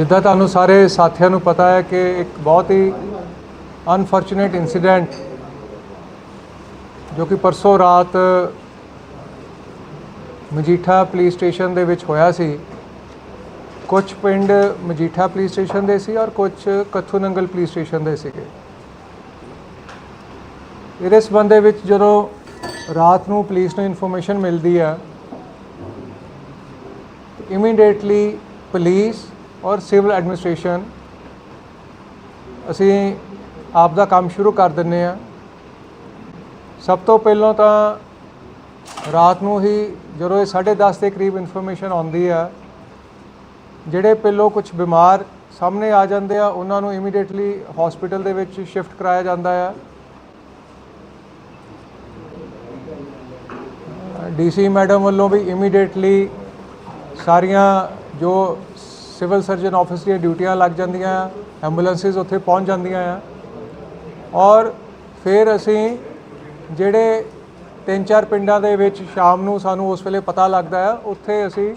ਜਿੱਦਾਂ ਤੁਹਾਨੂੰ ਸਾਰੇ ਸਾਥੀਆਂ ਨੂੰ ਪਤਾ ਹੈ ਕਿ ਇੱਕ ਬਹੁਤ ਹੀ ਅਨਫੋਰਚੂਨੇਟ ਇਨਸੀਡੈਂਟ ਜੋ ਕਿ ਪਰਸੋਂ ਰਾਤ ਮਜੀਠਾ ਪੁਲਿਸ ਸਟੇਸ਼ਨ ਦੇ ਵਿੱਚ ਹੋਇਆ ਸੀ। ਕੁਝ ਪਿੰਡ ਮਜੀਠਾ ਪੁਲਿਸ ਸਟੇਸ਼ਨ ਦੇ ਸੀ ਔਰ ਕੁਝ ਕੱਥੂ ਨੰਗਲ ਪੁਲਿਸ ਸਟੇਸ਼ਨ ਦੇ ਸੀਗੇ। ਇਹਦੇ ਸੰਬੰਧ ਦੇ ਵਿੱਚ ਜਦੋਂ ਰਾਤ ਨੂੰ ਪੁਲਿਸ ਨੂੰ ਇਨਫੋਰਮੇਸ਼ਨ ਮਿਲਦੀ ਆ ਇਮੀਡੀਏਟਲੀ ਪੁਲਿਸ ਔਰ ਸਿਵਲ ਐਡਮਿਨਿਸਟ੍ਰੇਸ਼ਨ, ਅਸੀਂ ਆਪ ਦਾ ਕੰਮ ਸ਼ੁਰੂ ਕਰ ਦਿੰਨੇ ਆ ਸਭ ਤੋਂ ਪਹਿਲਾਂ ਤਾਂ ਰਾਤ ਨੂੰ ਹੀ ਜਦੋਂ ਇਹ 10:30 ਦੇ ਕਰੀਬ ਇਨਫੋਰਮੇਸ਼ਨ ਆਉਂਦੀ ਆ, ਜਿਹੜੇ ਪਹਿਲੋਂ ਕੁਝ ਬਿਮਾਰ ਸਾਹਮਣੇ ਆ ਜਾਂਦੇ ਆ, ਉਹਨਾਂ ਨੂੰ ਇਮੀਡੀਏਟਲੀ ਹਸਪੀਟਲ ਦੇ ਵਿੱਚ ਸ਼ਿਫਟ ਕਰਾਇਆ ਜਾਂਦਾ ਆ। ਡੀਸੀ ਮੈਡਮ ਵੱਲੋਂ ਵੀ ਇਮੀਡੀਏਟਲੀ ਸਾਰੀਆਂ ਜੋ ਸਿਵਲ ਸਰਜਨ ਆਫਿਸ ਦੀਆਂ ਡਿਊਟੀਆਂ ਲੱਗ ਜਾਂਦੀਆਂ ਆ ਐਂਬੂਲੈਂਸਿਸ ਉੱਥੇ ਪਹੁੰਚ ਜਾਂਦੀਆਂ ਆ। ਔਰ ਫਿਰ ਅਸੀਂ ਜਿਹੜੇ ਤਿੰਨ ਚਾਰ ਪਿੰਡਾਂ ਦੇ ਵਿੱਚ ਸ਼ਾਮ ਨੂੰ ਸਾਨੂੰ ਉਸ ਵੇਲੇ ਪਤਾ ਲੱਗਦਾ ਆ ਉੱਥੇ ਅਸੀਂ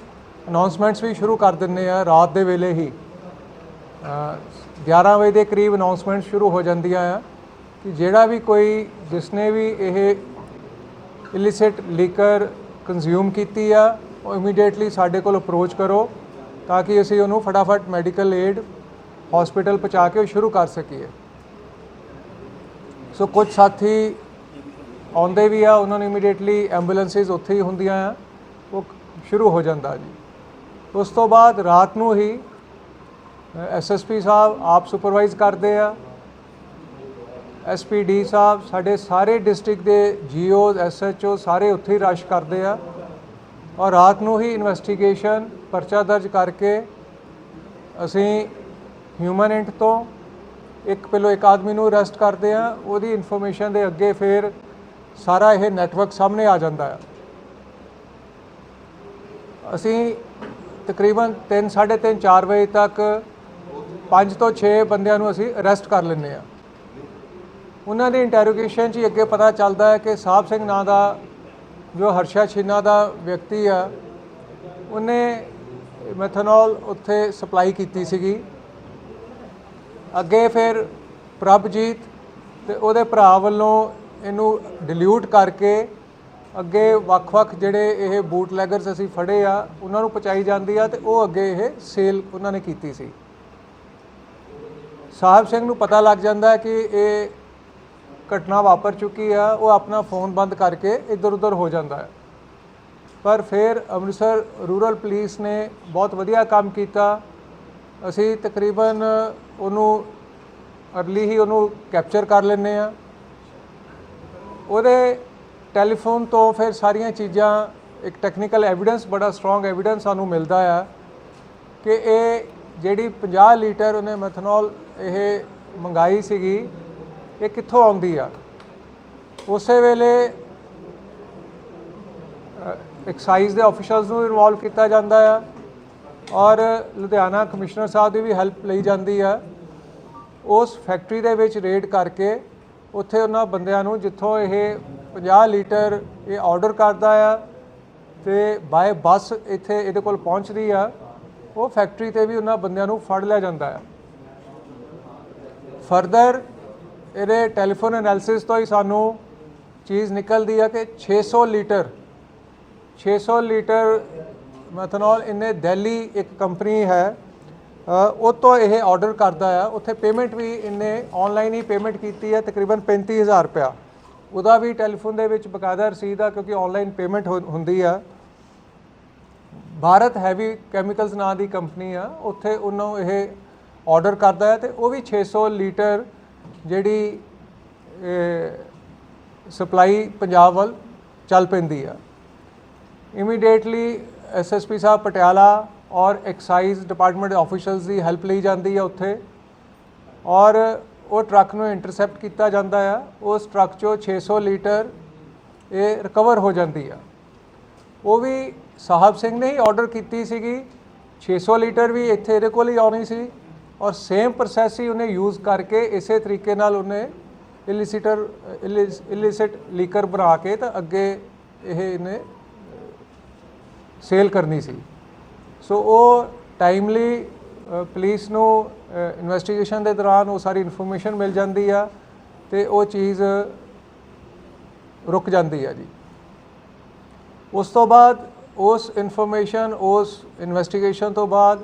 ਅਨਾਉਂਸਮੈਂਟਸ ਵੀ ਸ਼ੁਰੂ ਕਰ ਦਿੰਨੇ ਆ ਰਾਤ ਦੇ ਵੇਲੇ ਹੀ। ਅ, 11 ਵਜੇ ਦੇ ਕਰੀਬ ਅਨਾਉਂਸਮੈਂਟ ਸ਼ੁਰੂ ਹੋ ਜਾਂਦੀਆਂ ਆ ਕਿ ਜਿਹੜਾ ਵੀ ਕੋਈ ਜਿਸਨੇ ਵੀ ਇਹ ਇਲਿਸਿਟ ਲੀਕਰ ਕੰਜ਼ਿਊਮ ਕੀਤੀ ਆ ਉਹ ਇਮੀਡੀਏਟਲੀ ਸਾਡੇ ਕੋਲ ਅਪਰੋਚ ਕਰੋ। ਤਾਂ ਕਿ ਅਸੀਂ ਉਹਨੂੰ ਫਟਾਫਟ ਮੈਡੀਕਲ ਏਡ ਹਸਪੀਟਲ ਪਹੁੰਚਾ ਕੇ ਉਹ ਸ਼ੁਰੂ ਕਰ ਸਕੀਏ। ਸੋ ਕੁਝ ਸਾਥੀ ਆਉਂਦੇ ਵੀ ਆ, ਉਹਨਾਂ ਨੂੰ ਇਮੀਡੀਏਟਲੀ ਐਂਬੂਲੈਂਸਿਸ ਉੱਥੇ ਹੀ ਹੁੰਦੀਆਂ ਆ, ਉਹ ਸ਼ੁਰੂ ਹੋ ਜਾਂਦਾ ਜੀ। ਉਸ ਤੋਂ ਬਾਅਦ ਰਾਤ ਨੂੰ ਹੀ ਐਸਐਸਪੀ ਸਾਹਿਬ ਆਪ ਸੁਪਰਵਾਈਜ਼ ਕਰਦੇ ਆ। ਐਸਪੀਡੀ ਸਾਹਿਬ ਸਾਡੇ ਸਾਰੇ ਡਿਸਟ੍ਰਿਕਟ ਦੇ ਜੀਓਜ਼ ਐਸਐਚਓ ਸਾਰੇ ਉੱਥੇ ਹੀ ਰਸ਼ ਕਰਦੇ ਆ। ਔਰ ਰਾਤ ਨੂੰ ਹੀ ਇਨਵੈਸਟੀਗੇਸ਼ਨ ਪਰਚਾ ਦਰਜ ਕਰਕੇ ਅਸੀਂ ਹਿਊਮਨ ਇੰਟ ਤੋਂ ਇੱਕ ਪਹਿਲੋਂ ਇੱਕ ਆਦਮੀ ਨੂੰ ਅਰੈਸਟ ਕਰਦੇ ਆ ਉਹਦੀ ਇਨਫੋਰਮੇਸ਼ਨ ਦੇ ਅੱਗੇ ਫਿਰ ਸਾਰਾ ਇਹ ਨੈਟਵਰਕ ਸਾਹਮਣੇ ਆ ਜਾਂਦਾ ਆ। ਅਸੀਂ ਤਕਰੀਬਨ 3 3:30 4 ਵਜੇ ਤੱਕ 5 ਤੋਂ 6 ਬੰਦਿਆਂ ਨੂੰ ਅਸੀਂ ਅਰੈਸਟ ਕਰ ਲੈਂਦੇ ਆ ਉਹਨਾਂ ਦੀ ਇੰਟਰੋਗੇਸ਼ਨ 'ਚ ਹੀ ਅੱਗੇ ਪਤਾ ਚੱਲਦਾ ਹੈ ਕਿ ਸਾਹਿਬ ਸਿੰਘ ਨਾਂ ਦਾ ਜੋ ਹਰਸ਼ਾ ਛੀਨਾ ਦਾ ਵਿਅਕਤੀ ਆ, ਉਹਨੇ ਮੈਥਨੋਲ ਉੱਥੇ ਸਪਲਾਈ ਕੀਤੀ ਸੀਗੀ। ਅੱਗੇ ਫਿਰ ਪ੍ਰਭਜੀਤ ਤੇ ਉਹਦੇ ਭਰਾ ਵੱਲੋਂ ਇਹਨੂੰ ਡਿਲੂਟ ਕਰਕੇ ਅੱਗੇ ਵੱਖ-ਵੱਖ ਜਿਹੜੇ ਇਹ ਬੂਟ ਲੈਗਰਸ ਅਸੀਂ ਫੜੇ ਆ, ਉਹਨਾਂ ਨੂੰ ਪਹੁੰਚਾਈ ਜਾਂਦੀ ਆ ਤੇ ਉਹ ਅੱਗੇ ਇਹ ਸੇਲ ਉਹਨਾਂ ਨੇ ਕੀਤੀ ਸੀ। ਸਾਹਿਬ ਸਿੰਘ ਨੂੰ ਪਤਾ ਲੱਗ ਜਾਂਦਾ ਕਿ ਇਹ ਘਟਨਾ ਵਾਪਰ ਚੁੱਕੀ ਆ, ਉਹ ਆਪਣਾ ਫੋਨ ਬੰਦ ਕਰਕੇ ਇੱਧਰ ਉੱਧਰ ਹੋ ਜਾਂਦਾ ਹੈ। ਪਰ ਫਿਰ ਅੰਮ੍ਰਿਤਸਰ ਰੂਰਲ ਪੁਲਿਸ ਨੇ ਬਹੁਤ ਵਧੀਆ ਕੰਮ ਕੀਤਾ। ਅਸੀਂ ਤਕਰੀਬਨ ਉਹਨੂੰ ਅਰਲੀ ਹੀ ਉਹਨੂੰ ਕੈਪਚਰ ਕਰ ਲੈਂਦੇ ਆ ਉਹਦੇ ਟੈਲੀਫੋਨ ਤੋਂ ਫਿਰ ਸਾਰੀਆਂ ਚੀਜ਼ਾਂ, ਇੱਕ ਟੈਕਨੀਕਲ ਐਵੀਡੈਂਸ ਬੜਾ ਸਟਰੋਂਗ ਐਵੀਡੈਂਸ ਸਾਨੂੰ ਮਿਲਦਾ ਆ ਕਿ ਇਹ ਜਿਹੜੀ 50 ਲੀਟਰ ਉਹਨੇ ਮੈਥਨੋਲ ਇਹ ਮੰਗਾਈ ਸੀਗੀ ਇਹ ਕਿੱਥੋਂ ਆਉਂਦੀ ਆ? ਉਸੇ ਵੇਲੇ ਐਕਸਾਈਜ਼ ਦੇ ਆਫੀਸ਼ੀਅਲਸ ਨੂੰ ਇਨਵੋਲਵ ਕੀਤਾ ਜਾਂਦਾ ਆ ਔਰ ਲੁਧਿਆਣਾ ਕਮਿਸ਼ਨਰ ਸਾਹਿਬ ਦੀ ਵੀ ਹੈਲਪ ਲਈ ਜਾਂਦੀ ਆ। ਉਸ ਫੈਕਟਰੀ ਦੇ ਵਿੱਚ ਰੇਡ ਕਰਕੇ ਉੱਥੇ ਉਹਨਾਂ ਬੰਦਿਆਂ ਨੂੰ ਜਿੱਥੋਂ ਇਹ 50 ਲੀਟਰ ਇਹ ਆਰਡਰ ਕਰਦਾ ਆ ਤੇ ਬਾਏ ਬੱਸ ਇੱਥੇ ਇਹਦੇ ਕੋਲ ਪਹੁੰਚਦੀ ਆ, ਉਹ ਫੈਕਟਰੀ ਤੇ ਵੀ ਉਹਨਾਂ ਬੰਦਿਆਂ ਨੂੰ ਫੜ ਲਿਆ ਜਾਂਦਾ ਆ। ਫਰਦਰ ਇਹਦੇ ਟੈਲੀਫੋਨ ਐਨਾਲਿਸਿਸ ਤੋਂ ਹੀ ਸਾਨੂੰ ਚੀਜ਼ ਨਿਕਲਦੀ ਆ ਕਿ 600 ਲੀਟਰ 600 ਲੀਟਰ ਮੈਥਨੋਲ ਇਹਨੇ ਦਿੱਲੀ ਇੱਕ ਕੰਪਨੀ ਹੈ ਉਹ ਤੋਂ ਇਹ ਆਰਡਰ ਕਰਦਾ ਆ। ਉੱਥੇ ਪੇਮੈਂਟ ਵੀ ਇਹਨੇ ਆਨਲਾਈਨ ਹੀ ਪੇਮੈਂਟ ਕੀਤੀ ਹੈ ਤਕਰੀਬਨ 35000 ਰੁਪਇਆ। ਉਹਦਾ ਵੀ ਟੈਲੀਫੋਨ ਦੇ ਵਿੱਚ ਬਕਾਇਦਾ ਰਸੀਦ ਆ, ਕਿਉਂਕਿ ਆਨਲਾਈਨ ਪੇਮੈਂਟ ਹੁੰਦੀ ਆ। ਭਾਰਤ ਹੈਵੀ ਕੈਮੀਕਲਸ ਨਾਂ ਦੀ ਕੰਪਨੀ ਆ, ਉੱਥੇ ਉਹਨਾਂ ਨੂੰ ਇਹ ਆਰਡਰ ਕਰਦਾ ਹੈ ਤੇ ਉਹ ਵੀ 600 ਲੀਟਰ ਜਿਹੜੀ ਸਪਲਾਈ ਪੰਜਾਬ ਵੱਲ ਚੱਲ ਪੈਂਦੀ ਆ। ਇਮੀਡੀਏਟਲੀ ਐਸਐਸਪੀ ਸਾਹਿਬ ਪਟਿਆਲਾ ਔਰ ਐਕਸਾਈਜ਼ ਡਿਪਾਰਟਮੈਂਟ ਦੇ ਦੀ ਹੈਲਪ ਲਈ ਜਾਂਦੀ ਆ ਉੱਥੇ। ਔਰ ਉਹ ਟਰੱਕ ਨੂੰ ਇੰਟਰਸੈਪਟ ਕੀਤਾ ਜਾਂਦਾ ਆ। ਉਸ ਟਰੱਕ 'ਚੋਂ 600 ਲੀਟਰ ਇਹ ਰਿਕਵਰ ਹੋ ਜਾਂਦੀ ਆ। ਉਹ ਵੀ ਸਾਹਿਬ ਸਿੰਘ ਨੇ ਹੀ ਆਰਡਰ ਕੀਤੀ ਸੀਗੀ। 600 ਲੀਟਰ ਵੀ ਇੱਥੇ ਇਹਦੇ ਕੋਲ ਹੀ ਆਉਣੀ ਸੀ। ਔਰ ਸੇਮ ਪ੍ਰੋਸੈਸ ਹੀ ਉਹਨੇ ਯੂਜ਼ ਕਰਕੇ ਇਸੇ ਤਰੀਕੇ ਨਾਲ ਉਹਨੇ ਇਲਿਸਿਟਰ ਇਲਿਸਿਟ ਲੀਕਰ ਬਣਾ ਕੇ ਤਾਂ ਅੱਗੇ ਇਹ ਇਹਨੇ ਸੇਲ ਕਰਨੀ ਸੀ। ਸੋ ਉਹ ਟਾਈਮਲੀ ਪੁਲਿਸ ਨੂੰ ਇਨਵੈਸਟੀਗੇਸ਼ਨ ਦੇ ਦੌਰਾਨ ਉਹ ਸਾਰੀ ਇਨਫੋਰਮੇਸ਼ਨ ਮਿਲ ਜਾਂਦੀ ਆ ਤੇ ਉਹ ਚੀਜ਼ ਰੁਕ ਜਾਂਦੀ ਆ ਜੀ। ਉਸ ਤੋਂ ਬਾਅਦ ਉਸ ਇਨਫੋਰਮੇਸ਼ਨ ਉਸ ਇਨਵੈਸਟੀਗੇਸ਼ਨ ਤੋਂ ਬਾਅਦ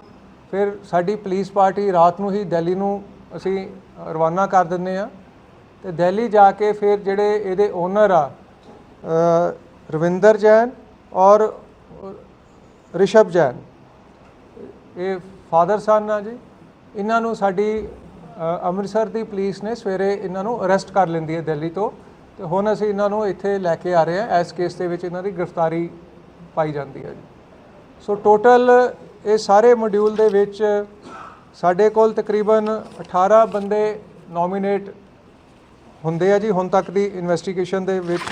ਫਿਰ ਸਾਡੀ ਪੁਲਿਸ ਪਾਰਟੀ ਰਾਤ ਨੂੰ ਹੀ ਦਿੱਲੀ ਨੂੰ ਅਸੀਂ ਰਵਾਨਾ ਕਰ ਦਿੰਦੇ ਆ ਤੇ ਦਿੱਲੀ ਜਾ ਕੇ ਫਿਰ ਜਿਹੜੇ ਇਹਦੇ ਓਨਰ ਆ ਰਵਿੰਦਰ ਜੈਨ ਔਰ ਰਿਸ਼ਭ ਜੈਨ। ਇਹ ਫਾਦਰ ਸਨ ਆ ਜੀ। ਇਹਨਾਂ ਨੂੰ ਸਾਡੀ ਅੰਮ੍ਰਿਤਸਰ ਦੀ ਪੁਲਿਸ ਨੇ ਸਵੇਰੇ ਇਹਨਾਂ ਨੂੰ ਅਰੈਸਟ ਕਰ ਲੈਂਦੀ ਹੈ ਦਿੱਲੀ ਤੋਂ ਤੇ ਹੁਣ ਅਸੀਂ ਇਹਨਾਂ ਨੂੰ ਇੱਥੇ ਲੈ ਕੇ ਆ ਰਹੇ ਹਾਂ। ਇਸ ਕੇਸ ਦੇ ਵਿੱਚ ਇਹਨਾਂ ਦੀ ਗ੍ਰਿਫਤਾਰੀ ਪਾਈ ਜਾਂਦੀ ਹੈ ਜੀ। ਸੋ ਟੋਟਲ ਇਹ ਸਾਰੇ ਮੋਡਿਊਲ ਦੇ ਵਿੱਚ ਸਾਡੇ ਕੋਲ ਤਕਰੀਬਨ 18 ਬੰਦੇ ਨੋਮੀਨੇਟ ਹੁੰਦੇ ਆ ਜੀ, ਹੁਣ ਤੱਕ ਦੀ ਇਨਵੈਸਟੀਗੇਸ਼ਨ ਦੇ ਵਿੱਚ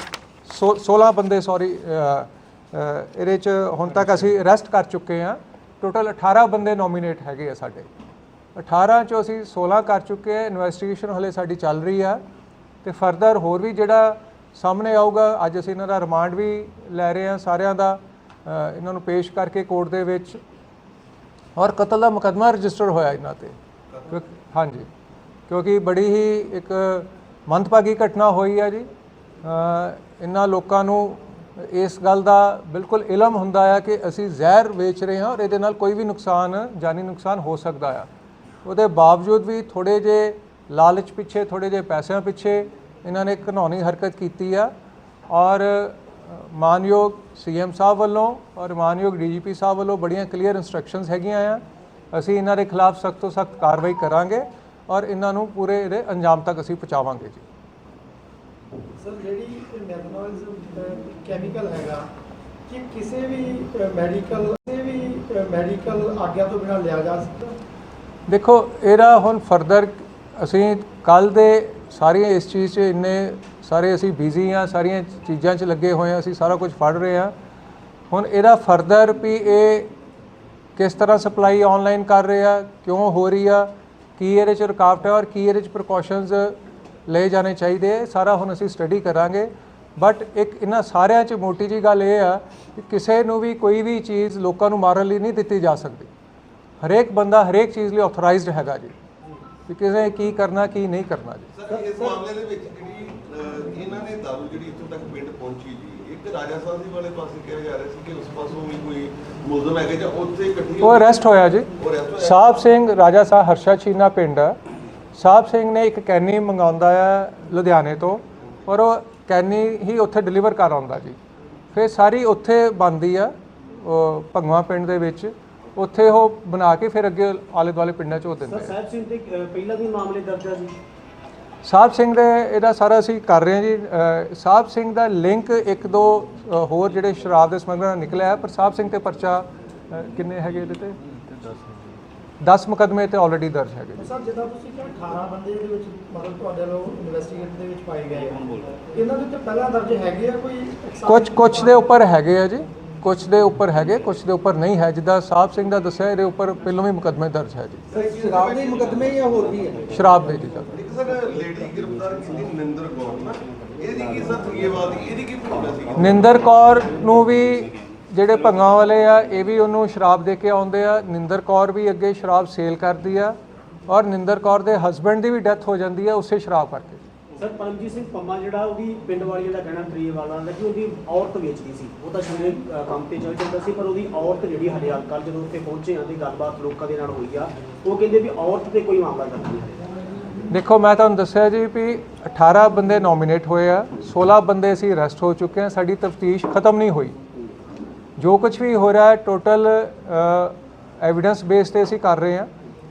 ਸੋ- 16 ਬੰਦੇ ਸੌਰੀ ਇਹਦੇ ਚ ਹੁਣ ਤੱਕ ਅਸੀਂ ਅਰੈਸਟ ਕਰ ਚੁੱਕੇ ਆ। ਟੋਟਲ 18 ਬੰਦੇ ਨੋਮੀਨੇਟ ਹੈਗੇ ਆ ਸਾਡੇ। 18 ਚੋਂ ਅਸੀਂ 16 ਕਰ ਚੁੱਕੇ ਆ। ਇਨਵੈਸਟੀਗੇਸ਼ਨ ਹਲੇ ਸਾਡੀ ਚੱਲ ਰਹੀ ਆ। ਤੇ ਫਰਦਰ ਹੋਰ ਵੀ ਜਿਹੜਾ ਸਾਹਮਣੇ ਆਊਗਾ, ਅੱਜ ਅਸੀਂ ਇਹਨਾਂ ਦਾ ਰਿਮਾਂਡ ਵੀ ਲੈ ਰਹੇ ਆ ਸਾਰਿਆਂ ਦਾ। ਇਹਨਾਂ ਨੂੰ ਪੇਸ਼ ਕਰਕੇ ਕੋਰਟ ਦੇ ਵਿੱਚ ਔਰ ਕਤਲ ਦਾ ਮੁਕੱਦਮਾ ਰਜਿਸਟਰ ਹੋਇਆ ਇਹਨਾਂ ਤੇ। ਹਾਂਜੀ। ਕਿਉਂਕਿ ਬੜੀ ਹੀ ਇੱਕ ਮੰਦਭਾਗੀ ਘਟਨਾ ਹੋਈ ਹੈ ਜੀ। ਇਹਨਾਂ ਲੋਕਾਂ ਨੂੰ ਇਸ ਗੱਲ ਦਾ ਬਿਲਕੁਲ ਇਲਮ ਹੁੰਦਾ ਆ ਕਿ ਅਸੀਂ ਜ਼ਹਿਰ ਵੇਚ ਰਹੇ ਹਾਂ ਔਰ ਇਹਦੇ ਨਾਲ ਕੋਈ ਵੀ ਨੁਕਸਾਨ ਜਾਨੀ ਨੁਕਸਾਨ ਹੋ ਸਕਦਾ ਆ। ਉਹਦੇ ਬਾਵਜੂਦ ਵੀ ਥੋੜੇ ਜੇ ਲਾਲਚ ਪਿੱਛੇ ਥੋੜੇ ਜੇ ਪੈਸਿਆਂ ਪਿੱਛੇ ਇਹਨਾਂ ਨੇ ਘਨੌਣੀ ਹਰਕਤ ਕੀਤੀ ਆ। ਔਰ ਮਾਨਯੋਗ ਸੀਐਮ ਸਾਹਿਬ ਵੱਲੋਂ ਔਰ ਮਾਨਯੋਗ ਡੀਜੀਪੀ ਸਾਹਿਬ ਵੱਲੋਂ ਬੜੀਆਂ ਕਲੀਅਰ ਇਨਸਟਰਕਸ਼ਨਸ ਹੈਗੀਆਂ ਆ। ਅਸੀਂ ਇਹਨਾਂ ਦੇ ਖਿਲਾਫ ਸਖਤ ਤੋਂ ਸਖਤ ਕਾਰਵਾਈ ਕਰਾਂਗੇ ਔਰ ਇਹਨਾਂ ਨੂੰ ਪੂਰੇ ਇਹਦੇ ਅੰਜਾਮ ਤੱਕ ਅਸੀਂ ਪਹੁੰਚਾਵਾਂਗੇ ਜੀ। ਸਰ ਜਿਹੜੀ ਮੈਥਨੋਲ ਕੈਮੀਕਲ ਹੈਗਾ ਕਿ ਕਿਸੇ ਵੀ ਮੈਡੀਕਲ ਕਿਸੇ ਵੀ ਮੈਡੀਕਲ ਆਗਿਆ ਤੋਂ ਬਿਨਾਂ ਲਿਆ ਜਾ ਸਕਦਾ? ਦੇਖੋ ਇਹਦਾ ਹੁਣ ਫਰਦਰ ਅਸੀਂ ਕੱਲ ਦੇ ਸਾਰੀਆਂ ਇਸ ਚੀਜ਼ 'ਚ ਇੰਨੇ ਸਾਰੇ ਅਸੀਂ ਬਿਜ਼ੀ ਆ ਸਾਰੀਆਂ ਚੀਜ਼ਾਂ 'ਚ ਲੱਗੇ ਹੋਏ ਆ ਅਸੀਂ ਸਾਰਾ ਕੁਝ ਫੜ ਰਹੇ ਆ ਹੁਣ ਇਹਦਾ ਫਰਦਰ ਵੀ ਇਹ ਕਿਸ ਤਰ੍ਹਾਂ ਸਪਲਾਈ ਆਨਲਾਈਨ ਕਰ ਰਹੇ ਆ, ਕਿਉਂ ਹੋ ਰਹੀ ਆ, ਕੀ ਇਹਦੇ 'ਚ ਰੁਕਾਵਟ ਹੈ ਔਰ ਕੀ ਇਹਦੇ 'ਚ ਪ੍ਰੀਕਾਸ਼ਨਸ ਲਏ ਜਾਣੇ ਚਾਹੀਦੇ ਆ ਸਾਰਾ ਹੁਣ ਅਸੀਂ ਸਟੱਡੀ ਕਰਾਂਗੇ। ਬਟ ਇੱਕ ਇਹਨਾਂ ਸਾਰਿਆਂ 'ਚ ਮੋਟੀ ਜੀ ਗੱਲ ਇਹ ਆ ਕਿ ਕਿਸੇ ਨੂੰ ਵੀ ਕੋਈ ਵੀ ਚੀਜ਼ ਲੋਕਾਂ ਨੂੰ ਮਾਰਨ ਲਈ ਨਹੀਂ ਦਿੱਤੀ ਜਾ ਸਕਦੀ। ਹਰੇਕ ਬੰਦਾ ਹਰੇਕ ਚੀਜ਼ ਲਈ ਆਥੋਰਾਈਜ਼ਡ ਹੈਗਾ ਜੀ। ਕਿ ਕਿਸੇ ਕੀ ਕਰਨਾ, ਕੀ ਨਹੀਂ ਕਰਨਾ ਜੀ। ਸਰ, ਇਸ ਮਾਮਲੇ ਦੇ ਵਿੱਚ ਇਹਨਾਂ ਨੇ ਦਾਰੂ ਜਿਹੜੀ ਇੱਥੋਂ ਤੱਕ ਪਿੰਡ ਪਹੁੰਚੀ ਜੀ ਇੱਕ ਰਾਜਾ ਸਾਹਿਬ ਦੀ ਵਾਲੇ ਪਾਸੇ ਕਿਹਾ ਜਾ ਰਿਹਾ ਸੀ ਕਿ ਉਸ ਪਾਸੋਂ ਵੀ ਕੋਈ ਮੁਲਜ਼ਮ ਹੈਗੇ ਜਾਂ ਉੱਥੇ ਇਕੱਠੀ ਉਹ ਅਰੈਸਟ ਹੋਇਆ ਜੀ। ਸਾਹਿਬ ਸਿੰਘ ਰਾਜਾ ਸਾਹਿਬ ਹਰਸ਼ਾ ਚੀਨਾ ਪਿੰਡ ਸਾਹਿਬ ਸਿੰਘ ਨੇ ਇੱਕ ਕੈਨੀ ਮੰਗਾਉਂਦਾ ਆ ਲੁਧਿਆਣੇ ਤੋਂ ਔਰ ਉਹ ਕੈਨੀ ਹੀ ਉੱਥੇ ਡਿਲੀਵਰ ਕਰ ਆਉਂਦਾ ਜੀ। ਫਿਰ ਸਾਰੀ ਉੱਥੇ ਬਣਦੀ ਆ ਉਹ ਭੰਗਵਾ ਪਿੰਡ ਦੇ ਵਿੱਚ। ਉੱਥੇ ਉਹ ਬਣਾ ਕੇ ਫਿਰ ਅੱਗੇ ਆਲੇ ਦੁਆਲੇ ਪਿੰਡਾਂ 'ਚ ਉਹ ਦਿੰਦੇ ਸਰ ਸਾਹਿਬ ਸਿੰਘ ਤੇ ਪਹਿਲਾਂ ਵੀ ਮਾਮਲੇ ਦਰਜ ਆ ਜੀ। ਸਾਹਿਬ ਸਿੰਘ ਦੇ ਇਹਦਾ ਸਾਰਾ ਅਸੀਂ ਕਰ ਰਹੇ ਹਾਂ ਜੀ। ਸਾਹਿਬ ਸਿੰਘ ਦਾ ਲਿੰਕ ਇੱਕ ਦੋ ਹੋਰ ਜਿਹੜੇ ਸ਼ਰਾਬ ਦੇ ਸਮਗਲਰ ਨਾਲ ਨਿਕਲਿਆ ਪਰ ਸਾਹਿਬ ਸਿੰਘ ਤੇ ਪਰਚਾ ਕਿੰਨੇ ਹੈਗੇ ਇਹਦੇ ਤੇ? 10 ਮੁਕਦਮੇ ਤੇ ਆਲਰੇਡੀ ਦਰਜ ਹੈਗੇ। ਸਰ ਜਿੱਦਾਂ ਤੁਸੀਂ ਕਿਹਾ 18 ਬੰਦੇ ਇਹਦੇ ਵਿੱਚ ਮਤਲਬ ਤੁਹਾਡੇ ਵੱਲੋਂ ਇਨਵੈਸਟੀਗੇਟ ਦੇ ਵਿੱਚ ਪਾਏ ਗਏ ਇਹਨਾਂ ਦੇ ਉੱਤੇ ਪਹਿਲਾਂ ਦਰਜ ਹੈਗੇ ਆ ਕੋਈ ਕੁਝ ਕੁਝ ਦੇ ਉੱਪਰ ਹੈਗੇ ਆ ਜੀ। ਕੁਝ ਦੇ ਉੱਪਰ ਹੈਗੇ ਕੁਝ ਦੇ ਉੱਪਰ ਨਹੀਂ ਹੈ। ਜਿੱਦਾਂ ਸਾਹਿਬ ਸਿੰਘ ਦਾ ਦੱਸਿਆ ਇਹਦੇ ਉੱਪਰ ਪਹਿਲਾਂ ਵੀ ਮੁਕਦਮੇ ਦਰਜ ਹੈ ਜੀ। ਸਰ ਸ਼ਰਾਬ ਦੇ ਮੁਕੱਦਮੇ ਜਾਂ ਹੋਰ ਵੀ ਹੈ? ਸ਼ਰਾਬ ਦੇ ਜੀ। ਸਰ ਇੱਕ ਸਰ ਲੇਡੀ ਗ੍ਰਿਫਤਾਰ ਕੀਤੀ ਨਿੰਦਰ ਕੌਰ ਨਾ। ਇਹਦੀ ਕੀ ਸਰ ਥਰੀਏਵਾਲ ਦੀ ਇਹਦੀ ਕੀ ਭੂਮਿਕਾ ਸੀ? ਨਿੰਦਰ ਕੌਰ ਨੂੰ ਵੀ ਜਿਹੜੇ ਭੰਗਾਂ ਵਾਲੇ ਆ ਇਹ ਵੀ ਉਹਨੂੰ ਸ਼ਰਾਬ ਦੇ ਕੇ ਆਉਂਦੇ ਆ। ਨਿੰਦਰ ਕੌਰ ਵੀ ਅੱਗੇ ਸ਼ਰਾਬ ਸੇਲ ਕਰਦੀ ਆ ਔਰ ਨਿੰਦਰ ਕੌਰ ਦੇ ਹਸਬੰਡ ਦੀ ਵੀ ਡੈਥ ਹੋ ਜਾਂਦੀ ਆ ਉਸੇ ਸ਼ਰਾਬ ਕਰਕੇ। ਸਰ ਪਰਮਜੀਤ ਸਿੰਘ ਪੰਮਾ ਜਿਹੜਾ ਉਹਦੀ ਪਿੰਡ ਵਾਲੀ ਦਾ ਕਹਿਣਾ ਟਰੀ ਵਾਲਾ ਦਾ ਕਿ ਉਹਦੀ ਔਰਤ ਵੇਚਦੀ ਸੀ। ਉਹ ਤਾਂ ਸ਼ੁਰੂ ਕੰਮ ਤੇ ਚੱਲ ਜਾਂਦਾ ਸੀ ਪਰ ਉਹਦੀ ਔਰਤ ਜਿਹੜੀ ਸਾਡੇ ਕੱਲ ਜਦੋਂ ਉੱਥੇ ਪਹੁੰਚੇ ਆ ਤੇ ਗੱਲਬਾਤ ਲੋਕਾਂ ਦੇ ਨਾਲ ਹੋਈ ਆ ਉਹ ਕਹਿੰਦੇ ਵੀ ਔਰਤ ਤੇ ਕੋਈ ਮਾਮਲਾ ਦਰਜ ਨਹੀਂ ਹੈ ਦੇਖੋ ਮੈਂ ਤੁਹਾਨੂੰ ਦੱਸਿਆ ਜੀ ਵੀ 18 ਬੰਦੇ ਨੋਮੀਨੇਟ ਹੋਏ ਆ 16 ਬੰਦੇ ਅਸੀਂ ਅਰੈਸਟ ਹੋ ਚੁੱਕੇ ਆ ਸਾਡੀ ਤਫਤੀਸ਼ ਖਤਮ ਨਹੀਂ ਹੋਈ। ਜੋ ਕੁਝ ਵੀ ਹੋ ਰਿਹਾ ਹੈ ਟੋਟਲ ਐਵੀਡੈਂਸ ਬੇਸ ਤੇ ਅਸੀਂ ਕਰ ਰਹੇ ਹਾਂ।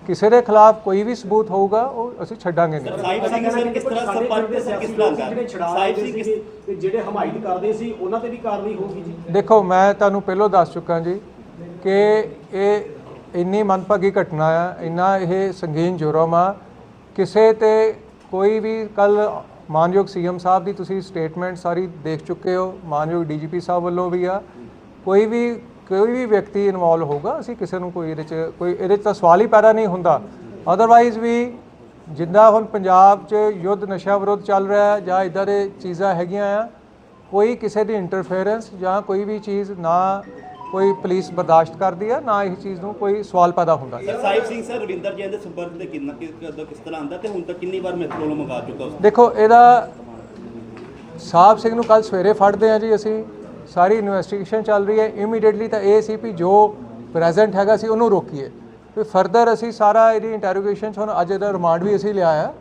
ਕਿਸੇ ਦੇ ਖਿਲਾਫ ਕੋਈ ਵੀ ਸਬੂਤ ਹੋਊਗਾ ਉਹ ਅਸੀਂ ਛੱਡਾਂਗੇ ਨਹੀਂ। ਸਾਹਿਬ ਸਿੰਘ ਸਰ ਕਿਸ ਤਰ੍ਹਾਂ ਸੰਪਰਕ ਤੇ ਸਰ ਕਿਸ ਤਰ੍ਹਾਂ ਕਰ ਜਿਹੜੇ ਸਾਹਿਬ ਸਿੰਘ ਜਿਹੜੇ ਹਮਾਇਤ ਕਰਦੇ ਸੀ ਉਹਨਾਂ ਤੇ ਵੀ ਕਾਰਵਾਈ ਹੋਊਗੀ ਜੀ? ਦੇਖੋ ਮੈਂ ਤੁਹਾਨੂੰ ਪਹਿਲਾਂ ਦੱਸ ਚੁੱਕਾ ਜੀ ਕਿ ਇਹ ਇੰਨੀ ਮੰਦਭਾਗੀ ਘਟਨਾ ਆ ਇੰਨਾ ਇਹ ਸੰਗੀਨ ਜੁਰਮ ਆ ਕਿਸੇ ਤੇ ਕੋਈ ਵੀ, ਕੱਲ ਮਾਨਯੋਗ ਸੀਐਮ ਸਾਹਿਬ ਦੀ ਤੁਸੀਂ ਸਟੇਟਮੈਂਟ ਸਾਰੀ ਦੇਖ ਚੁੱਕੇ ਹੋ, ਮਾਨਯੋਗ ਡੀਜੀਪੀ ਸਾਹਿਬ ਵੱਲੋਂ ਵੀ ਆ। ਕੋਈ ਵੀ ਕੋਈ ਵੀ ਵਿਅਕਤੀ ਇਨਵੋਲਵ ਹੋਊਗਾ, ਅਸੀਂ ਕਿਸੇ ਨੂੰ ਕੋਈ ਇਹਦੇ ਚ, ਕੋਈ ਇਹਦੇ ਚ ਤਾਂ ਸਵਾਲ ਹੀ ਪੈਦਾ ਨਹੀਂ ਹੁੰਦਾ। ਅਦਰਵਾਈਜ਼ ਵੀ ਜਿੱਦਾਂ ਹੁਣ ਪੰਜਾਬ 'ਚ ਯੁੱਧ ਨਸ਼ਾ ਵਿਰੋਧ ਚੱਲ ਰਿਹਾ ਹੈ ਜਾਂ ਇਦਾਂ ਦੇ ਚੀਜ਼ਾਂ ਹੈਗੀਆਂ ਆ, ਕੋਈ ਕਿਸੇ ਦੀ ਇੰਟਰਫੇਰੈਂਸ ਜਾਂ ਕੋਈ ਵੀ ਚੀਜ਼ ਨਾ ਕੋਈ ਪੁਲਿਸ ਬਰਦਾਸ਼ਤ ਕਰਦੀ ਹੈ ਨਾ ਇਸ ਚੀਜ਼ ਨੂੰ ਕੋਈ ਸਵਾਲ ਪੈਦਾ ਹੁੰਦਾ। ਸਾਹਿਬ ਸਿੰਘ ਸਰ ਰਵਿੰਦਰ ਜੈਨ ਦੇ ਸੰਪਰਕ ਤੇ ਕਿੰਨਾ ਕਿਸ ਤਰ੍ਹਾਂ ਆਂਦਾ ਤੇ ਹੁਣ ਤੱਕ ਕਿੰਨੀ ਵਾਰ ਮੈਥਰੋਲ ਮੰਗਾ ਚੁੱਕਾ ਉਸ ਦੇਖੋ ਇਹਦਾ ਸਾਹਿਬ ਸਿੰਘ ਨੂੰ ਕੱਲ ਸਵੇਰੇ ਫੜਦੇ ਆ ਜੀ ਅਸੀਂ। ਸਾਰੀ ਇਨਵੈਸਟੀਗੇਸ਼ਨ ਚੱਲ ਰਹੀ ਹੈ। ਇਮੀਡੀਏਟਲੀ ਤਾਂ ਇਹ ਸੀ ਵੀ ਜੋ ਪ੍ਰੈਜ਼ੈਂਟ ਹੈਗਾ ਸੀ ਉਹਨੂੰ ਰੋਕੀਏ। ਫਿਰ ਫਰਦਰ ਅਸੀਂ ਸਾਰਾ ਇਹਦੀ ਇੰਟਰੋਗੇਸ਼ਨ ਚ ਹੁਣ ਅੱਜ ਇਹਦਾ ਰਿਮਾਂਡ ਵੀ ਅਸੀਂ ਲਿਆ ਆ।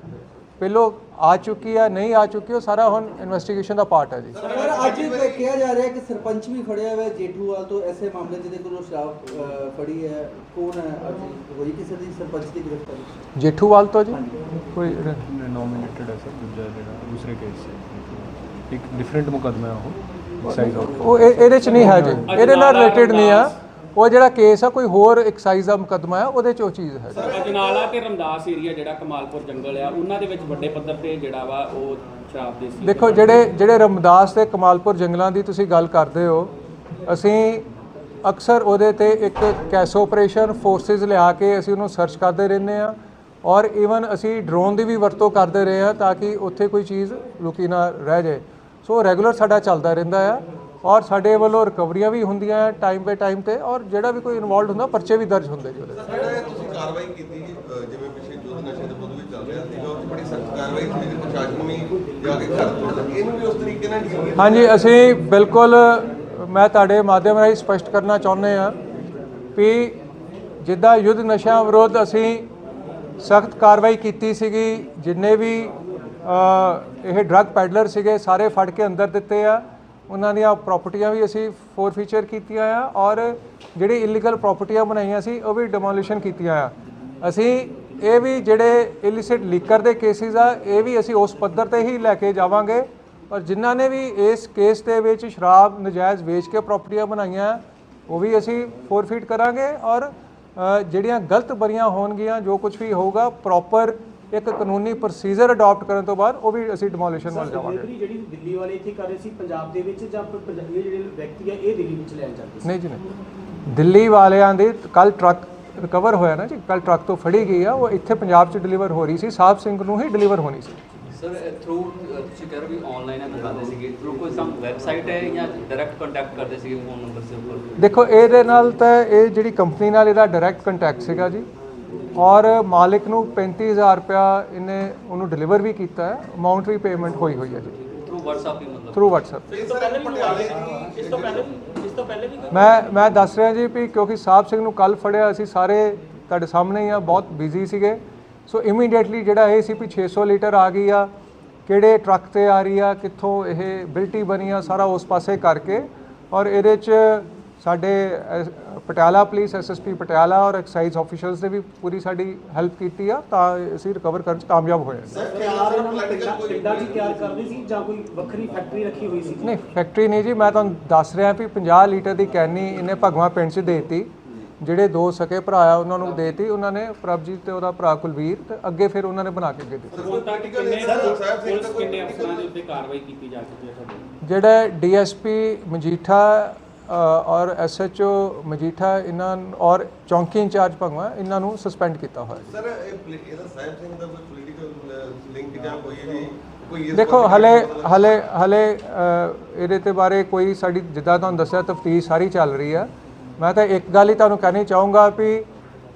ਪਹਿਲੋ ਆ ਚੁੱਕੀ ਹੈ ਨਹੀਂ ਆ ਚੁੱਕੀ ਉਹ ਸਾਰਾ ਹੁਣ ਇਨਵੈਸਟੀਗੇਸ਼ਨ ਦਾ ਪਾਰਟ ਹੈ ਜੀ। ਪਰ ਅੱਜ ਕਿਹਾ ਜਾ ਰਿਹਾ ਕਿ ਸਰਪੰਚ ਵੀ ਫੜਿਆ ਹੋਇਆ ਹੈ ਜੇਠੂਵਾਲ ਤੋਂ ਐਸੇ ਮਾਮਲੇ ਜਿਹਦੇ ਕੋਲੋਂ ਸ਼ਰਾਬ ਫੜੀ ਹੈ ਕੌਣ ਹੈ ਅੱਜ? ਹੋਈ ਕਿਸੇ ਦੀ ਸਰਪੰਚ ਦੀ ਗ੍ਰਿਫਤਾਰੀ? ਜੇਠੂਵਾਲ ਤੋਂ ਜੀ? ਕੋਈ ਨੋਮੀਨੇਟਡ ਹੈ ਸਰ ਦੂਜਾ ਜਿਹੜਾ ਦੂਸਰੇ ਕੇਸ 'ਚ ਇੱਕ ਡਿਫਰੈਂਟ ਮੁਕਦਮਾ ਹੈ ਉਹ ਉਹ ਇਹ- ਇਹਦੇ ਚ ਨਹੀਂ ਹੈ ਜੀ। ਇਹਦੇ ਨਾਲ ਰਿਲੇਟਡ ਨਹੀਂ ਆ। ਉਹ ਜਿਹੜਾ ਕੇਸ ਆ ਕੋਈ ਹੋਰ ਐਕਸਾਈਜ਼ ਦਾ ਮੁਕੱਦਮਾ ਹੈ ਉਹਦੇ ਚ ਉਹ ਚੀਜ਼ ਹੈ। ਅਜਨਾਲਾ ਤੇ ਰਮਦਾਸ ਏਰੀਆ ਜਿਹੜਾ ਕਮਾਲਪੁਰ ਜੰਗਲ ਆ ਉਹਨਾਂ ਦੇ ਵਿੱਚ ਵੱਡੇ ਪੱਧਰ ਤੇ ਜਿਹੜਾ ਵਾ ਉਹ ਸ਼ਰਾਬ ਦੇ ਸੀ ਦੇਖੋ ਜਿਹੜੇ ਜਿਹੜੇ ਰਮਦਾਸ ਤੇ ਕਮਾਲਪੁਰ ਜੰਗਲਾਂ ਦੀ ਤੁਸੀਂ ਗੱਲ ਕਰਦੇ ਹੋ ਅਸੀਂ ਅਕਸਰ ਉਹਦੇ ਤੇ ਇੱਕ ਕੈਸ ਆਪਰੇਸ਼ਨ ਫੋਰਸਿਸ ਲਿਆ ਕੇ ਅਸੀਂ ਉਹਨੂੰ ਸਰਚ ਕਰਦੇ ਰਹਿੰਦੇ ਆ ਔਰ ਇਵਨ ਅਸੀਂ ਡਰੋਨ ਦੀ ਵੀ ਵਰਤੋਂ ਕਰਦੇ ਰਹੇ ਆ ਤਾਂ ਕਿ ਉੱਥੇ ਕੋਈ ਚੀਜ਼ ਲੁਕੀ ਨਾ ਰਹਿ ਜਾਏ। ਸੋ ਰੈਗੂਲਰ ਸਾਡਾ ਚੱਲਦਾ ਰਹਿੰਦਾ ਆ। ਔਰ ਸਾਡੇ ਵੱਲੋਂ ਰਿਕਵਰੀਆਂ ਵੀ ਹੁੰਦੀਆਂ ਆ ਟਾਈਮ ਬਾਏ ਟਾਈਮ ਤੇ ਔਰ ਜਿਹੜਾ ਵੀ ਕੋਈ ਇਨਵੋਲਡ ਹੁੰਦਾ ਪਰਚੇ ਵੀ ਦਰਜ ਹੁੰਦੇ ਜੀ ਉਹਦੇ ਤੇ। ਜਿਹੜਾ ਇਹ ਤੁਸੀਂ ਕਾਰਵਾਈ ਕੀਤੀ ਅਹ ਜਿਵੇਂ ਪਿੱਛੇ ਜੋਧ ਨਸ਼ੇ ਦੇ ਵਿਰੁੱਧ ਵੀ ਚੱਲ ਰਿਹਾ ਸੀਗਾ ਉਹ 'ਚ ਬੜੀ ਸਖਤ ਕਾਰਵਾਈ ਸੀ ਕਿ ਪ੍ਰਸ਼ਾਸਨ ਵੀ ਜਾ ਕੇ ਘਰ ਤੋੜਦਾ ਇਹਨੂੰ ਵੀ ਉਸ ਤਰੀਕੇ ਨਾਲ ਡੀਲ ਹਾਂਜੀ ਅਸੀਂ ਬਿਲਕੁਲ ਮੈਂ ਤੁਹਾਡੇ ਮਾਧਿਅਮ ਰਾਹੀਂ ਸਪਸ਼ਟ ਕਰਨਾ ਚਾਹੁੰਦੇ ਹਾਂ ਵੀ ਜਿੱਦਾਂ ਯੁੱਧ ਨਸ਼ਿਆਂ ਵਿਰੁੱਧ ਅਸੀਂ ਸਖਤ ਕਾਰਵਾਈ ਕੀਤੀ ਸੀਗੀ ਜਿੰਨੇ ਵੀ ਇਹ ਡਰੱਗ ਪੈਡਲਰ ਸੀਗੇ ਸਾਰੇ ਫੜ ਕੇ ਅੰਦਰ ਦਿੱਤੇ ਆ ਉਹਨਾਂ ਦੀਆਂ ਪ੍ਰਾਪਰਟੀਆਂ ਵੀ ਅਸੀਂ ਫੋਰਫੀਚਰ ਕੀਤੀਆਂ ਆ ਔਰ ਜਿਹੜੀ ਇਲੀਗਲ ਪ੍ਰਾਪਰਟੀਆਂ ਬਣਾਈਆਂ ਸੀ, ਉਹ ਵੀ ਡਿਮੋਲੀਸ਼ਨ ਕੀਤੀਆਂ ਆ। ਅਸੀਂ ਇਹ ਵੀ ਜਿਹੜੇ ਇਲਿਸਿਟ ਲੀਕਰ ਦੇ ਕੇਸਿਸ ਆ, ਇਹ ਵੀ ਅਸੀਂ ਉਸ ਪੱਧਰ ਤੇ ਹੀ ਲੈ ਕੇ ਜਾਵਾਂਗੇ। ਔਰ ਜਿਨ੍ਹਾਂ ਨੇ ਵੀ ਇਸ ਕੇਸ ਦੇ ਵਿੱਚ ਸ਼ਰਾਬ ਨਜਾਇਜ਼ ਵੇਚ ਕੇ ਪ੍ਰਾਪਰਟੀਆਂ ਬਣਾਈਆਂ, ਉਹ ਵੀ ਅਸੀਂ ਫੋਰਫੀਟ ਕਰਾਂਗੇ। ਔਰ ਜਿਹੜੀਆਂ ਗਲਤ ਬਰੀਆਂ ਹੋਣਗੀਆਂ, ਜੋ ਕੁਝ ਵੀ ਹੋਊਗਾ ਪ੍ਰੋਪਰ ਇੱਕ ਕਾਨੂੰਨੀ ਪ੍ਰੋਸੀਜਰ ਅਡਾਪਟ ਕਰਨ ਤੋਂ ਬਾਅਦ ਉਹ ਵੀ ਅਸੀਂ ਡਿਮੋਲੀਸ਼ਨ ਵੱਲ ਜਾਵਾਂਗੇ। ਡਿਲੀਵਰੀ ਜਿਹੜੀ ਦਿੱਲੀ ਵਾਲੇ ਇੱਥੇ ਕਰ ਰਹੇ ਸੀ ਪੰਜਾਬ ਦੇ ਵਿੱਚ ਜਾਂ ਪੰਜਾਬੀ ਜਿਹੜੇ ਵਿਅਕਤੀ ਆ ਇਹ ਦਿੱਲੀ ਵਿੱਚ ਲੈਣ ਜਾਂਦੇ ਸੀ? ਨਹੀਂ ਜੀ ਨਹੀਂ। ਦਿੱਲੀ ਵਾਲਿਆਂ ਦੇ ਕੱਲ ਟਰੱਕ ਰਿਕਵਰ ਹੋਇਆ ਨਾ ਜੀ ਕੱਲ ਟਰੱਕ ਤੋਂ ਫੜੀ ਗਈ ਆ ਉਹ ਇੱਥੇ ਪੰਜਾਬ 'ਚ ਡਿਲੀਵਰ ਹੋ ਰਹੀ ਸੀ ਸਾਹਿਬ ਸਿੰਘ ਨੂੰ ਹੀ ਡਿਲੀਵਰ ਹੋਣੀ ਸੀ। ਸਰ ਥਰੂ ਤੁਸੀਂ ਕਹਿ ਰਹੇ ਹੋ ਵੀ ਆਨਲਾਈਨ ਹੈ ਮੰਗਾਉਂਦੇ ਸੀਗੇ। ਥਰੂ ਕੋਈ ਸਮ ਵੈਬਸਾਈਟ ਹੈ ਜਾਂ ਡਾਇਰੈਕਟ ਕੰਟੈਕਟ ਕਰਦੇ ਸੀਗੇ ਫੋਨ ਨੰਬਰ ਸੇ ਉੱਪਰ? ਦੇਖੋ ਇਹਦੇ ਨਾਲ ਤਾਂ ਇਹ ਜਿਹੜੀ ਕੰਪਨੀ ਨਾਲ ਇਹਦਾ ਡਾਇਰੈਕਟ ਕੰਟੈਕਟ ਸੀਗਾ ਜੀ ਔਰ ਮਾਲਿਕ ਨੂੰ 35000 ਰੁਪਇਆ ਇਹਨੇ ਉਹਨੂੰ ਡਿਲੀਵਰ ਵੀ ਕੀਤਾ ਹੈ। ਅਮਾਉਂਟ ਵੀ ਪੇਮੈਂਟ ਹੋਈ ਹੋਈ ਹੈ ਜੀ। ਥਰੂ WhatsApp ਹੀ ਮਤਲਬ? ਥਰੂ WhatsApp ਇਸ ਤੋਂ ਪਹਿਲੇ ਪਟਿਆਲੇ ਦੀ ਇਸ ਤੋਂ ਪਹਿਲੇ ਇਸ ਤੋਂ ਪਹਿਲੇ ਵੀ ਮੈਂ ਮੈਂ ਦੱਸ ਰਿਹਾ ਜੀ ਵੀ ਕਿਉਂਕਿ ਸਾਹਿਬ ਸਿੰਘ ਨੂੰ ਕੱਲ ਫੜਿਆ ਅਸੀਂ ਸਾਰੇ ਤੁਹਾਡੇ ਸਾਹਮਣੇ ਹੀ ਆ ਬਹੁਤ ਬਿਜ਼ੀ ਸੀਗੇ। ਸੋ ਇਮੀਡੀਏਟਲੀ ਜਿਹੜਾ ਇਹ ਸੀ ਵੀ 600 ਲੀਟਰ ਆ ਗਈ ਆ ਕਿਹੜੇ ਟਰੱਕ ਤੇ ਆ ਰਹੀ ਆ ਕਿੱਥੋਂ ਇਹ ਬਿਲਟੀ ਬਣੀ ਆ ਸਾਰਾ ਉਸ ਪਾਸੇ ਕਰਕੇ। ਔਰ ਇਹਦੇ ਚ ਸਾਡੇ ਪਟਿਆਲਾ ਪੁਲਿਸ ਐਸਐਸਪੀ ਪਟਿਆਲਾ ਔਰ ਐਕਸਾਈਜ਼ ਆਫੀਸ਼ਲਸ ਨੇ ਵੀ ਪੂਰੀ ਸਾਡੀ ਹੈਲਪ ਕੀਤੀ ਆ ਤਾਂ ਅਸੀਂ ਰਿਕਵਰ ਕਰਨ ਚ ਕਾਮਯਾਬ ਹੋਏ। ਸਰ 'ਚ ਹੀ ਤਿਆਰ ਕਰਦੇ ਸੀ ਜਾਂ ਕੋਈ ਵੱਖਰੀ ਫੈਕਟਰੀ ਰੱਖੀ ਹੋਈ ਸੀ? ਨਹੀਂ ਫੈਕਟਰੀ ਨਹੀਂ ਜੀ ਮੈਂ ਤੁਹਾਨੂੰ ਦੱਸ ਰਿਹਾ ਵੀ 50 ਲੀਟਰ ਦੀ ਕੈਨੀ ਇਹਨੇ ਭਗਵਾ ਪਿੰਡ 'ਚ ਦੇਤੀ। ਜਿਹੜੇ ਦੋ ਸਕੇ ਭਰਾ ਆ ਉਹਨਾਂ ਨੂੰ ਦੇਤੀ ਉਹਨਾਂ ਨੇ ਪ੍ਰਭਜੀਤ ਤੇ ਉਹਦਾ ਭਰਾ ਕੁਲਵੀਰ ਤੇ ਅੱਗੇ ਫਿਰ ਉਹਨਾਂ ਨੇ ਬਣਾ ਕੇ ਅੱਗੇ ਦਿੱਤੀ। ਹੁਣ ਤੱਕ ਕਿੰਨੇ ਸਾਹਿਬ ਸਿੰਘ ਪੁਲਿਸ ਦਾ ਕੋਈ ਕਿੰਨੇ ਅਫਸਰਾਂ ਦੇ ਉੱਤੇ ਕਾਰਵਾਈ ਕੀਤੀ ਜਾ ਚੁੱਕੀ ਹੈ ਤੁਹਾਡੇ? ਜਿਹੜਾ ਡੀਐਸਪੀ ਮਜੀਠਾ ਔਰ ਐਸਐਚਓ ਮਜੀਠਾ ਇਹਨਾਂ ਔਰ ਚੌਂਕੀ ਇੰਚਾਰਜ ਭਗਵਾ ਇਹਨਾਂ ਨੂੰ ਸਸਪੈਂਡ ਕੀਤਾ ਹੋਇਆ ਹੈ ਸਰ ਇਹਦਾ ਸਾਹਿਬ ਸਿੰਘ ਦਾ ਕੋਈ ਪੋਲੀਟੀਕਲ ਲਿੰਕ ਜਾਂ ਕੋਈ ਇਹਦੀ ਦੇਖੋ ਹਲੇ ਹਲੇ ਹਲੇ ਇਹਦੇ ਤੇ ਬਾਰੇ ਕੋਈ ਸਾਡੀ ਜਿੱਦਾਂ ਤੁਹਾਨੂੰ ਦੱਸਿਆ ਤਫਤੀਸ਼ ਸਾਰੀ ਚੱਲ ਰਹੀ ਆ। ਮੈਂ ਤਾਂ ਇੱਕ ਗੱਲ ਹੀ ਤੁਹਾਨੂੰ ਕਹਿਣੀ ਚਾਹੂੰਗਾ ਵੀ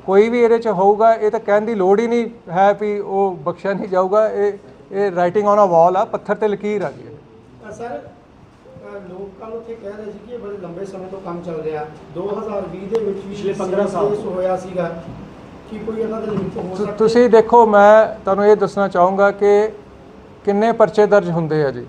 ਕੋਈ ਵੀ ਇਹਦੇ ਚ ਹੋਊਗਾ ਇਹ ਤਾਂ ਕਹਿਣ ਦੀ ਲੋੜ ਹੀ ਨਹੀਂ ਹੈ ਵੀ ਉਹ ਬਖਸ਼ਿਆ ਨਹੀਂ ਜਾਊਗਾ। ਇਹ ਇਹ ਰਾਈਟਿੰਗ ਔਨ ਅ ਵਾਲ ਆ ਪੱਥਰ ਤੇ ਲਕੀਰ ਆ। ਅ, ਸਰ ਲੋਕ ਕੱਲ ਉੱਥੇ ਕਹਿ ਰਹੇ ਸੀ ਕਿ ਇਹ ਬੜੇ ਲੰਬੇ ਸਮੇਂ ਤੋਂ ਕੰਮ ਚੱਲ ਰਿਹਾ। 2020 ਦੇ ਵਿੱਚ ਵੀ ਪਿਛਲੇ 15 ਸਾਲ ਕੇਸ ਹੋਇਆ ਸੀਗਾ ਕਿ ਕੋਈ ਇਹਨਾਂ ਦੇ ਲਿੰਕ ਹੋ ਤੁ- ਸਕਦਾ। ਤੁਸੀਂ ਦੇਖੋ ਮੈਂ ਤੁਹਾਨੂੰ ਇਹ ਦੱਸਣਾ ਚਾਹੂੰਗਾ ਕਿ ਕਿੰਨੇ ਪਰਚੇ ਦਰਜ ਹੁੰਦੇ ਆ ਜੀ।